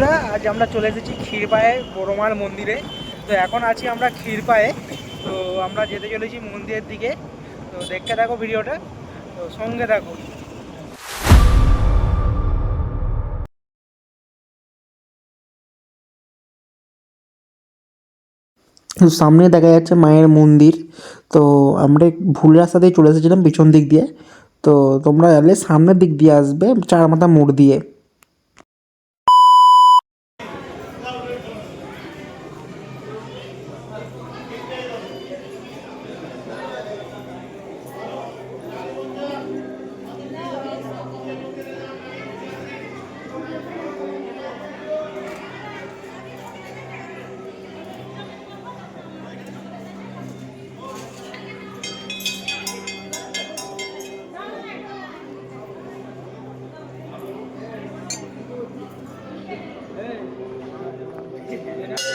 বন্ধুরা, আজ আমরা চলে এসেছি ক্ষীরপায়ে বড়মার মন্দিরে। তো এখন আছি আমরা ক্ষীরপায়ে তো আমরা যেতে চলেছি মন্দিরের দিকে। তো দেখতে থাকো ভিডিওটা। তো সঙ্গে থাকো। সামনে দেখা যাচ্ছে মায়ের মন্দির। তো আমরা ভুল রাস্তা দিয়ে চলে এসেছিলাম পিছন দিক দিয়ে। তো তোমরা এলে সামনের দিক দিয়ে আসবে, চার মাথা মোড় দিয়ে। que.